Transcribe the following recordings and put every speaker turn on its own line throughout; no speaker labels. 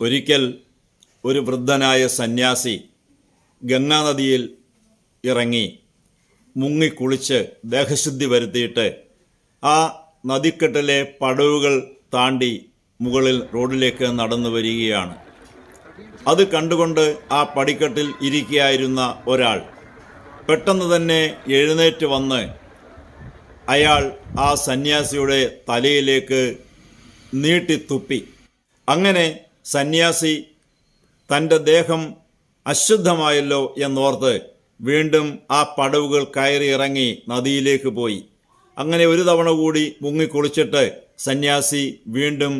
ഒരിക്കൽ ഒരു വൃദ്ധനായ സന്യാസി ഗംഗാനദിയിൽ ഇറങ്ങി മുങ്ങിക്കുളിച്ച് ദേഹശുദ്ധി വരുത്തിയിട്ട് ആ നദിക്കെട്ടിലെ പടവുകൾ താണ്ടി മുകളിൽ റോഡിലേക്ക് നടന്നു വരികയാണ്. അത് കണ്ടുകൊണ്ട് ആ പടിക്കെട്ടിൽ ഇരിക്കുകയായിരുന്ന ഒരാൾ പെട്ടെന്ന് തന്നെ എഴുന്നേറ്റ് വന്ന് അയാൾ ആ സന്യാസിയുടെ തലയിലേക്ക് നീട്ടിത്തുപ്പി. അങ്ങനെ സന്യാസി തന്റെ ദേഹം അശുദ്ധമായല്ലോ എന്നോർത്ത് വീണ്ടും ആ പടവുകൾ കയറി ഇറങ്ങി നദിയിലേക്ക് പോയി. അങ്ങനെ ഒരു തവണ കൂടി മുങ്ങിക്കുളിച്ചിട്ട് സന്യാസി വീണ്ടും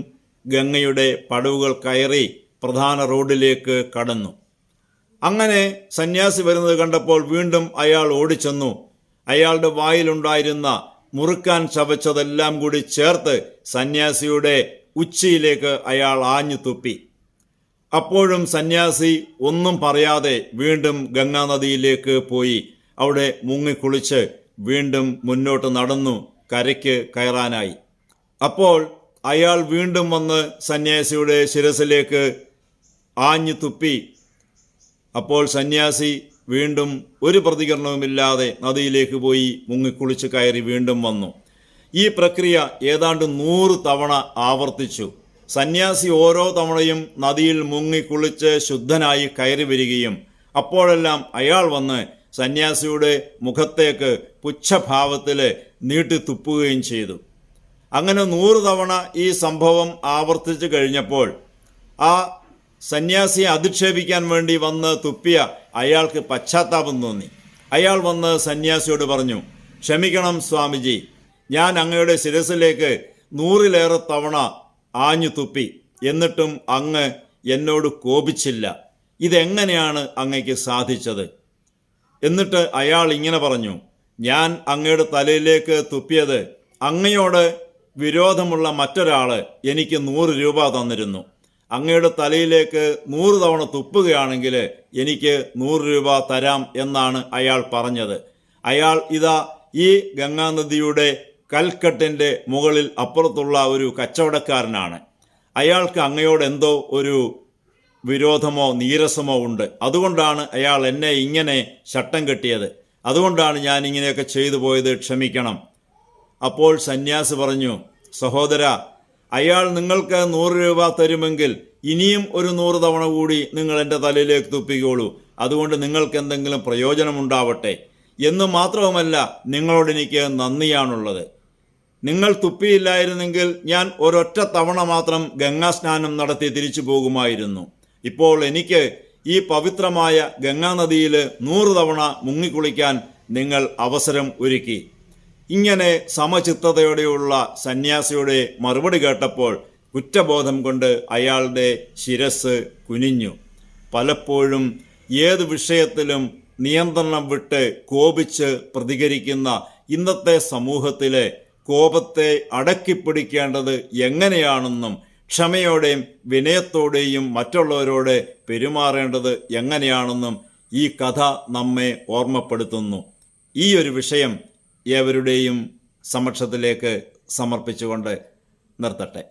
ഗംഗയുടെ പടവുകൾ കയറി പ്രധാന റോഡിലേക്ക് കടന്നു. അങ്ങനെ സന്യാസി വരുന്നത് കണ്ടപ്പോൾ വീണ്ടും അയാൾ ഓടിച്ചെന്നു. അയാളുടെ വായിലുണ്ടായിരുന്ന മുറുക്കാൻ ചവച്ചതെല്ലാം കൂടി ചേർത്ത് സന്യാസിയുടെ ഉച്ചിയിലേക്ക് അയാൾ ആഞ്ഞു തുപ്പി. അപ്പോഴും സന്യാസി ഒന്നും പറയാതെ വീണ്ടും ഗംഗാനദിയിലേക്ക് പോയി. അവിടെ മുങ്ങിക്കുളിച്ച് വീണ്ടും മുന്നോട്ട് നടന്നു കരയ്ക്ക് കയറാനായി. അപ്പോൾ അയാൾ വീണ്ടും വന്ന് സന്യാസിയുടെ ശിരസിലേക്ക് ആഞ്ഞു തുപ്പി. അപ്പോൾ സന്യാസി വീണ്ടും ഒരു പ്രതികരണവുമില്ലാതെ നദിയിലേക്ക് പോയി മുങ്ങിക്കുളിച്ച് കയറി വീണ്ടും വന്നു. ഈ പ്രക്രിയ ഏതാണ്ട് നൂറ് തവണ ആവർത്തിച്ചു. സന്യാസി ഓരോ തവണയും നദിയിൽ മുങ്ങി കുളിച്ച് ശുദ്ധനായി കയറി വരികയും അപ്പോഴെല്ലാം അയാൾ വന്ന് സന്യാസിയുടെ മുഖത്തേക്ക് പുച്ഛഭാവത്തിൽ നീട്ടി തുപ്പുകയും ചെയ്തു. അങ്ങനെ നൂറ് തവണ ഈ സംഭവം ആവർത്തിച്ചു കഴിഞ്ഞപ്പോൾ ആ സന്യാസിയെ അധിക്ഷേപിക്കാൻ വേണ്ടി വന്ന് തുപ്പിയ അയാൾക്ക് പശ്ചാത്താപം തോന്നി. അയാൾ വന്ന് സന്യാസിയോട് പറഞ്ഞു ക്ഷമിക്കണം സ്വാമിജി ഞാൻ അങ്ങയുടെ ശിരസിലേക്ക് നൂറിലേറെ തവണ ആഞ്ഞു തുപ്പി. എന്നിട്ടും അങ്ങ് എന്നോട് കോപിച്ചില്ല. ഇതെങ്ങനെയാണ് അങ്ങയ്ക്ക് സാധിച്ചത്? എന്നിട്ട് അയാൾ ഇങ്ങനെ പറഞ്ഞു ഞാൻ അങ്ങയുടെ തലയിലേക്ക് തുപ്പിയത് അങ്ങയോട് വിരോധമുള്ള മറ്റൊരാൾ എനിക്ക് നൂറ് രൂപ തന്നിരുന്നു. അങ്ങയുടെ തലയിലേക്ക് നൂറ് തവണ തുപ്പുകയാണെങ്കിൽ എനിക്ക് നൂറ് രൂപ തരാം എന്നാണ് അയാൾ പറഞ്ഞത്. അയാൾ ഇതാ ഈ ഗംഗാനദിയുടെ കൽക്കെട്ടിന്റെ മുകളിൽ അപ്പുറത്തുള്ള ഒരു കച്ചവടക്കാരനാണ്. അയാൾക്ക് അങ്ങയോട് എന്തോ ഒരു വിരോധമോ നീരസമോ ഉണ്ട്. അതുകൊണ്ടാണ് അയാൾ എന്നെ ഇങ്ങനെ ശട്ടം കെട്ടിയത്. അതുകൊണ്ടാണ് ഞാൻ ഇങ്ങനെയൊക്കെ ചെയ്തു പോയത് ക്ഷമിക്കണം. അപ്പോൾ സന്യാസി പറഞ്ഞു സഹോദര അയാൾ നിങ്ങൾക്ക് നൂറ് രൂപ തരുമെങ്കിൽ ഇനിയും ഒരു നൂറ് തവണ കൂടി നിങ്ങൾ എന്റെ തലയിലേക്ക് തുപ്പിക്കോളൂ. അതുകൊണ്ട് നിങ്ങൾക്ക് എന്തെങ്കിലും പ്രയോജനമുണ്ടാവട്ടെ. എന്ന് മാത്രവുമല്ല നിങ്ങളോട് എനിക്ക് നന്ദിയാണുള്ളത്. നിങ്ങൾ തുപ്പിയില്ലായിരുന്നെങ്കിൽ ഞാൻ ഒരൊറ്റ തവണ മാത്രം ഗംഗാ സ്നാനം നടത്തി തിരിച്ചു പോകുമായിരുന്നു. ഇപ്പോൾ എനിക്ക് ഈ പവിത്രമായ ഗംഗാനദിയിൽ നൂറ് തവണ മുങ്ങിക്കുളിക്കാൻ നിങ്ങൾ അവസരം ഒരുക്കി. ഇങ്ങനെ സമചിത്തതയോടെയുള്ള സന്യാസിയുടെ മറുപടി കേട്ടപ്പോൾ കുറ്റബോധം കൊണ്ട് അയാളുടെ ശിരസ് കുനിഞ്ഞു. പലപ്പോഴും ഏത് വിഷയത്തിലും നിയന്ത്രണം വിട്ട് കോപിച്ച് പ്രതികരിക്കുന്ന ഇന്നത്തെ സമൂഹത്തിലെ കോപത്തെ അടക്കിപ്പിടിക്കേണ്ടത് എങ്ങനെയാണെന്നും ക്ഷമയോടെയും വിനയത്തോടെയും മറ്റുള്ളവരോട് പെരുമാറേണ്ടത് എങ്ങനെയാണെന്നും ഈ കഥ നമ്മെ ഓർമ്മപ്പെടുത്തുന്നു. ഈ ഒരു വിഷയം ഏവരുടെയും സമക്ഷത്തിലേക്ക് സമർപ്പിച്ചുകൊണ്ട് നിർത്തട്ടെ.